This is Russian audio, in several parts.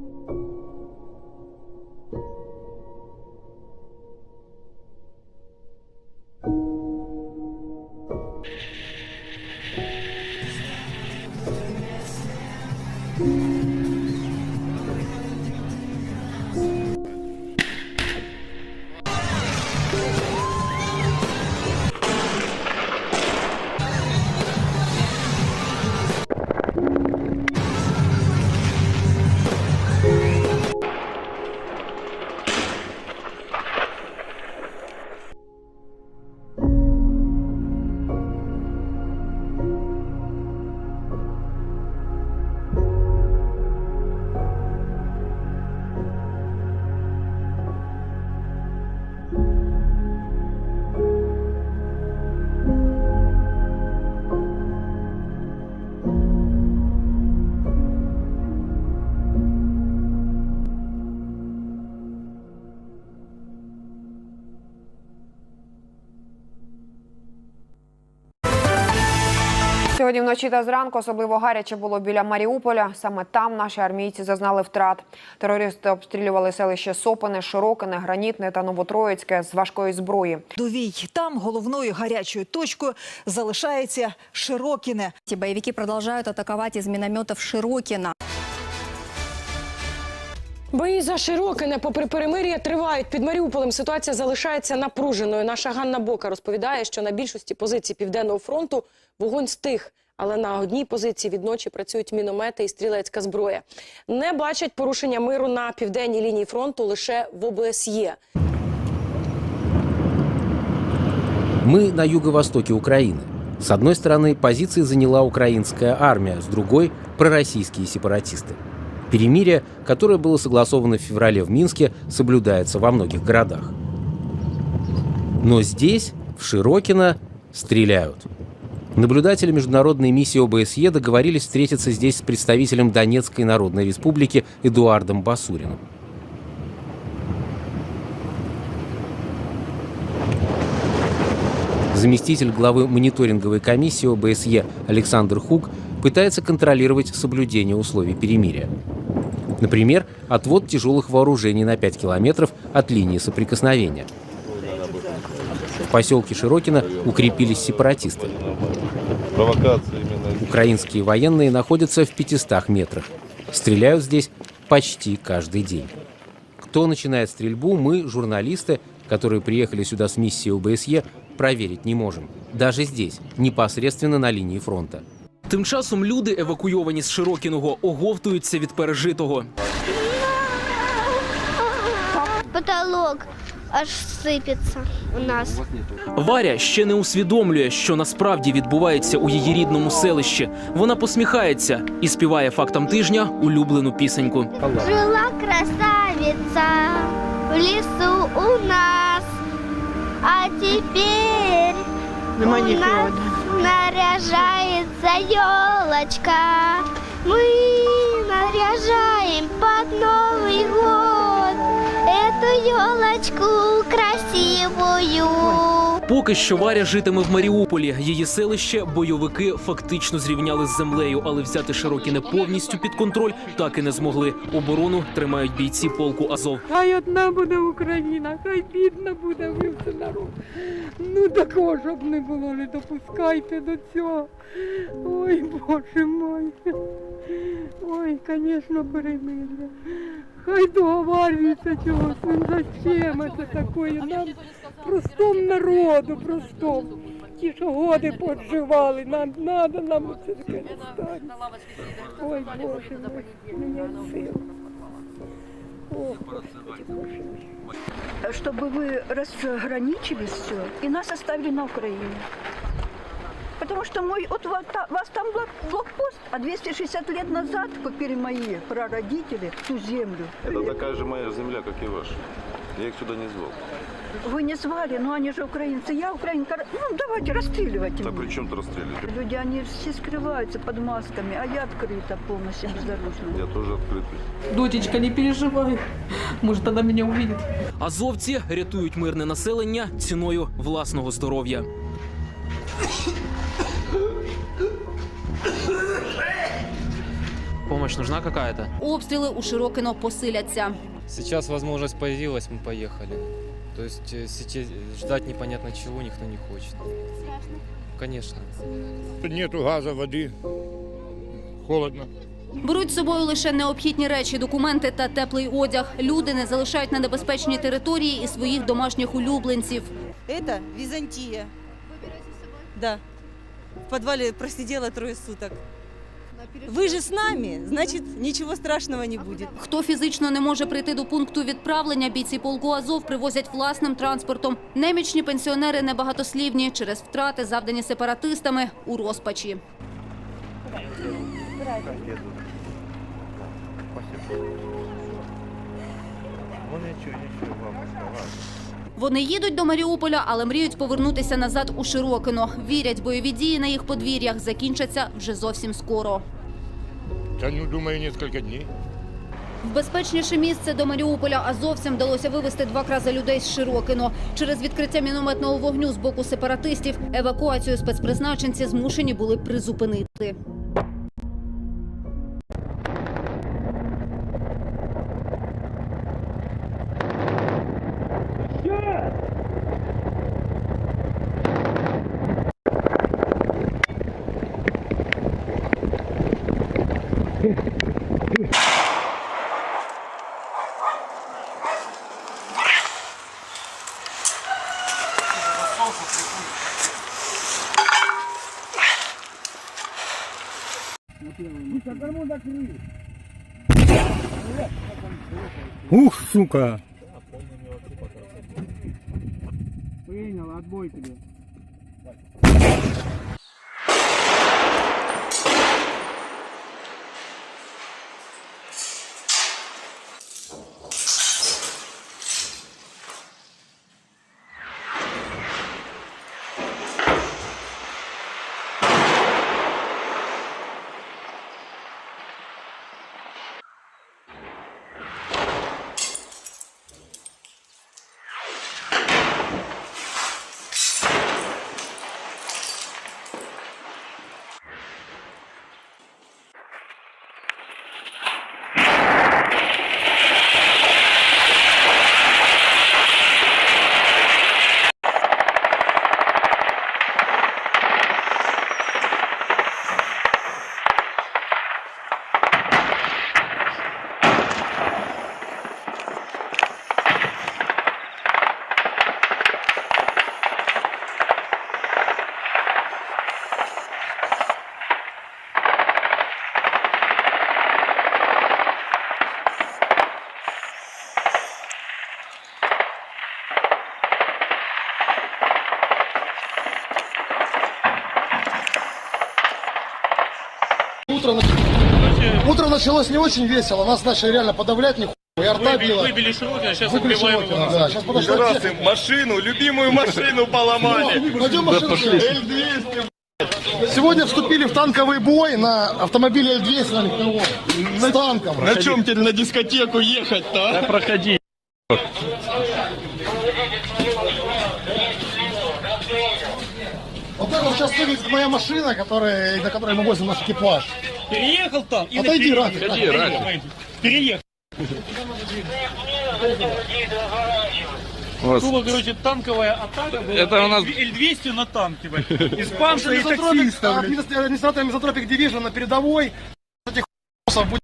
you Сьогодні вночі та зранку особливо гаряче було біля Маріуполя. Саме там наші армійці зазнали втрат. Терористи обстрілювали селище Сопане, Широкине, Гранітне та Новотроїцьке з важкої зброї. Довій там головною гарячою точкою залишається Широкіне. Эти бойовики продовжують атакувати з мінометів Широкина. Бої за Широкине, попри перемир'я, тривають. Під Маріуполем ситуація залишається напруженою. Наша Ганна Бока розповідає, що на більшості позицій Південного фронту вогонь стих, але на одній позиції відночі працюють міномети і стрілецька зброя. Не бачать порушення миру на південній лінії фронту лише в ОБСЄ. Мы на юго-востоке Украины. С одной стороны, позиции заняла украинская армия, с другой – пророссийские сепаратисты. Перемирие, которое было согласовано в феврале в Минске, соблюдается во многих городах. Но здесь, в Широкино, стреляют. Наблюдатели международной миссии ОБСЕ договорились встретиться здесь с представителем Донецкой Народной Республики Эдуардом Басуриным. Заместитель главы мониторинговой комиссии ОБСЕ Александр Хук пытается контролировать соблюдение условий перемирия. Например, отвод тяжелых вооружений на 5 километров от линии соприкосновения. В поселке Широкино укрепились сепаратисты. Украинские военные находятся в 500 метрах. Стреляют здесь почти каждый день. Кто начинает стрельбу, мы, журналисты, которые приехали сюда с миссией ОБСЕ, проверить не можем. Даже здесь, непосредственно на линии фронта. Тим часом люди, евакуйовані з Широкіного, оговтуються від пережитого. Потолок аж сипеться у нас. Варя ще не усвідомлює, що насправді відбувається у її рідному селищі. Вона посміхається і співає фактам тижня улюблену пісеньку. Жила красавица в лесу у нас, а теперь у нас наряжается елочка. Мы наряжаем под Новый год эту елочку красивую. Поки що Варя житиме в Маріуполі. Її селище бойовики фактично зрівняли з землею, але взяти Широкіне повністю під контроль так і не змогли. Оборону тримають бійці полку Азов. Хай одна буде Україна, хай бідна буде вився народ. Ну такого, щоб не було, не допускайте до цього. Ой, Боже мой. Ой, звісно, перемир'я. Хай договарюються чогось. Ну зачем це таке? Нам простому народу, простому. Ті, що годи подживали, нам надо нам це таке. Ой, Боже мой, мене сил. Ох, Господи, Боже чтобы вы разграничились все и нас оставили на Украине. Потому что мой, вот вас та- вас там блок- блокпост, а 260 лет назад купили мои прародители ту землю. Это такая же моя земля, как и ваша. Я их сюда не звал. Вы не звали, но они же украинцы. Я украинка. Ну, давайте, расстреливайте Да меня. при чем то расстреливать? Люди, они все скрываются под масками, а я открыта полностью, безоружна. Я тоже открытый. Дочечка, не переживай. Может, она меня увидит. Азовці рятують мирне населення ціною власного здоров'я. помощь нужна какая-то? Обстріли у Широкино посиляться. Сейчас возможность появилась, мы поехали. То есть э, сейчас ждать непонятно чего никто не хочет. Конечно. Нету газа, воды. Холодно. Беруть з собою лише необхідні речі, документи та теплий одяг. Люди не залишають на небезпечній території і своїх домашніх улюбленців. Это Византия. Да. В подвале просидела трое суток. Вы же с нами, значит, ничего страшного не будет. Хто фізично не може прийти до пункту відправлення, бійці полку Азов привозять власним транспортом. Немічні пенсіонери небагатослівні через втрати, завдані сепаратистами, у розпачі. Вони їдуть до Маріуполя, але мріють повернутися назад у Широкино. Вірять, бойові дії на їх подвір'ях закінчаться вже зовсім скоро. Да, ну, думаю, несколько дней. В безпечніше місце до Маріуполя азовцям вдалося вивезти два крази людей з Широкино. Через відкриття мінометного вогню з боку сепаратистів евакуацію спецпризначенці змушені були призупинити. Ух, сука! Утро, началось не очень весело, нас начали реально подавлять, нихуя. И арта била. Выбили Широкина, сейчас Выбили Широкина, да. Сейчас подошло те- машину, любимую машину поломали. Пойдем машину Л-200, Сегодня вступили в танковый бой на автомобиле Л-200 на легковом. С танком. На чем теперь на дискотеку ехать-то, а? проходи. Вот так вот сейчас выглядит моя машина, которая, на которой мы возим наш экипаж. Переехал там? Отойди, Рафик. Отойди, Рафик. Переехал. Вот. короче, танковая атака была. Это у нас- Л-200 на танке, блядь. Испанцы и таксисты, блядь. Администратор Мизотропик Division на передовой. Этих хуйсов будет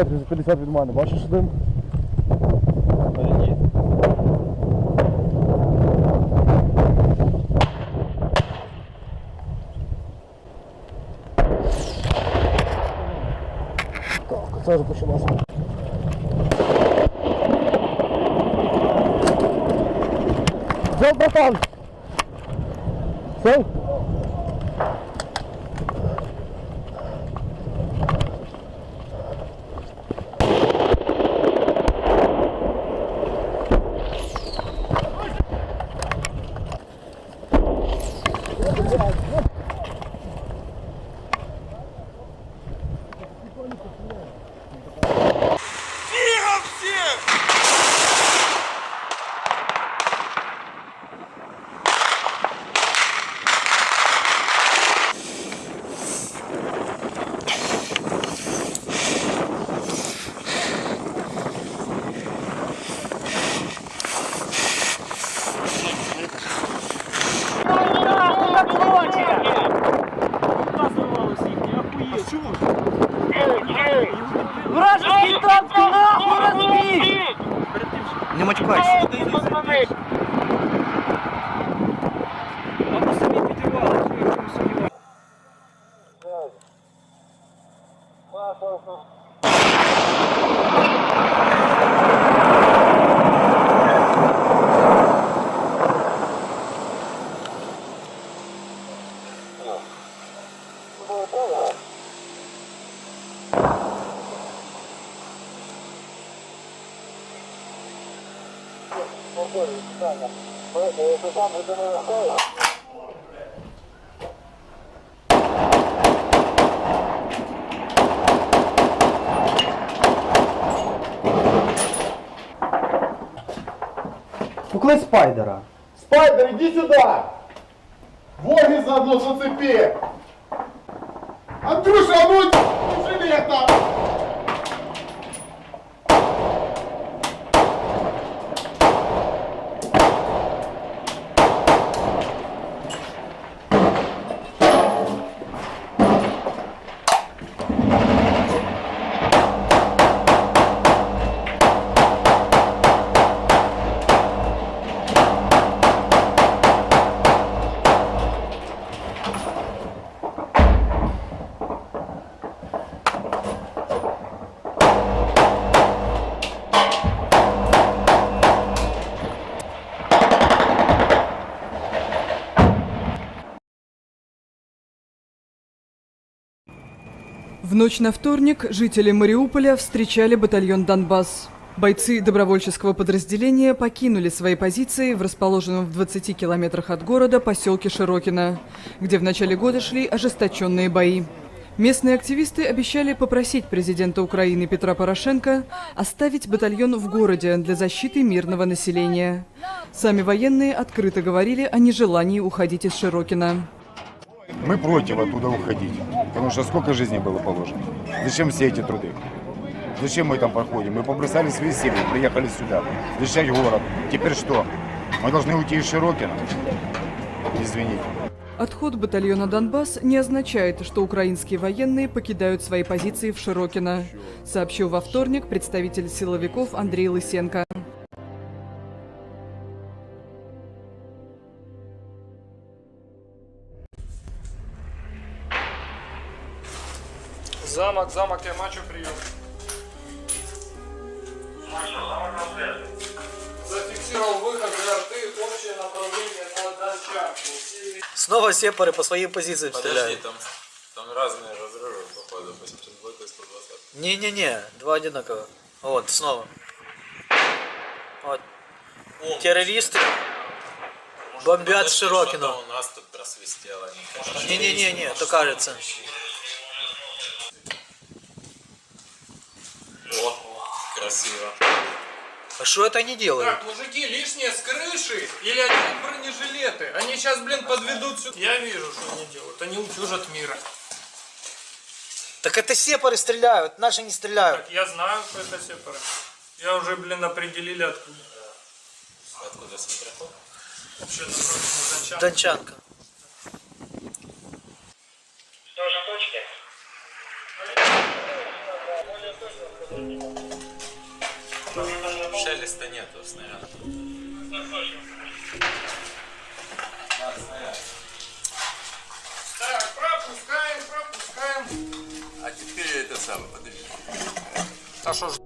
метрів за 50 від мене. Бачиш дим? Так, це вже почалося. Все, братан! Все? Куклы спайдера. Спайдер, иди сюда! Воги заодно зацепи! Андрюша, а ну В ночь на вторник жители Мариуполя встречали батальон «Донбасс». Бойцы добровольческого подразделения покинули свои позиции в расположенном в 20 километрах от города поселке Широкино, где в начале года шли ожесточенные бои. Местные активисты обещали попросить президента Украины Петра Порошенко оставить батальон в городе для защиты мирного населения. Сами военные открыто говорили о нежелании уходить из Широкина. Мы против оттуда уходить, потому что сколько жизней было положено. Зачем все эти труды? Зачем мы там проходим? Мы побросали свои семьи, приехали сюда, защищать город. Теперь что? Мы должны уйти из Широкина? Извините. Отход батальона «Донбасс» не означает, что украинские военные покидают свои позиции в Широкино, сообщил во вторник представитель силовиков Андрей Лысенко. Замок, замок, я мачо прием. Зафиксировал выход ГРТ, общее направление на Дончанку. Снова сепары по своим позициям стреляют. там, там разные разрывы, походу, по 120 и 120. Не-не-не, два одинаково. Вот, снова. Вот. Террористы бомбят Широкино. у нас тут просвистело. Не-не-не, это кажется. О, красиво. А что это они делают? Так, мужики, лишние с крыши или одни бронежилеты. Они сейчас, блин, подведут сюда. Я вижу, что они делают. Они утюжат мира. Так это сепары стреляют, наши не стреляют. Так, я знаю, что это сепары. Я уже, блин, определили откуда. Откуда светроход? Вообще, на Дончанку. Дончанка. Шелеста нету снаряда. Так, пропускаем, пропускаем. А теперь это самое, подожди. А що ж?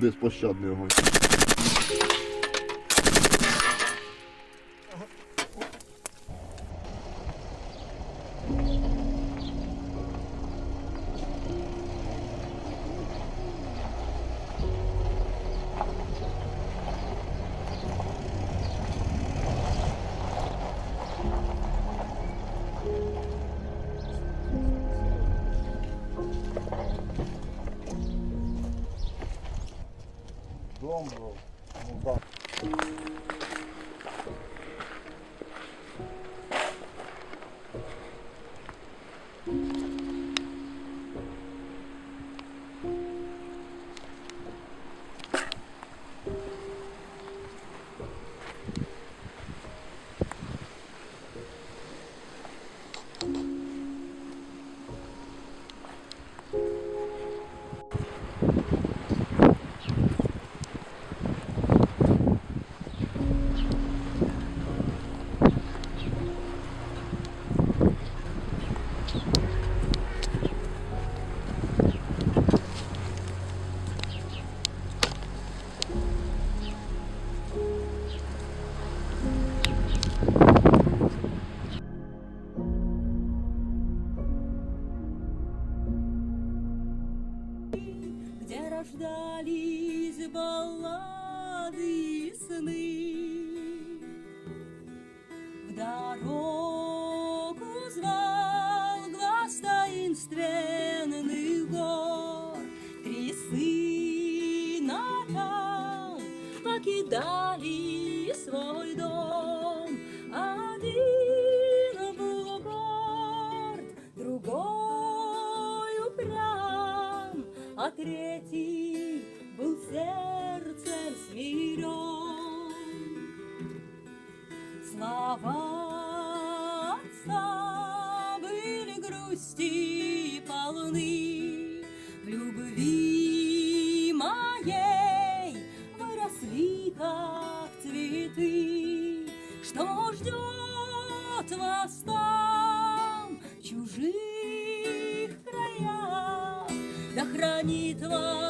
Безпощадний огонь. Дом был. Рождались баллады и сны. Третий был сердцем смирен. Слова отца были грусти полны, в любви моей выросли как цветы. Что ждет вас чужих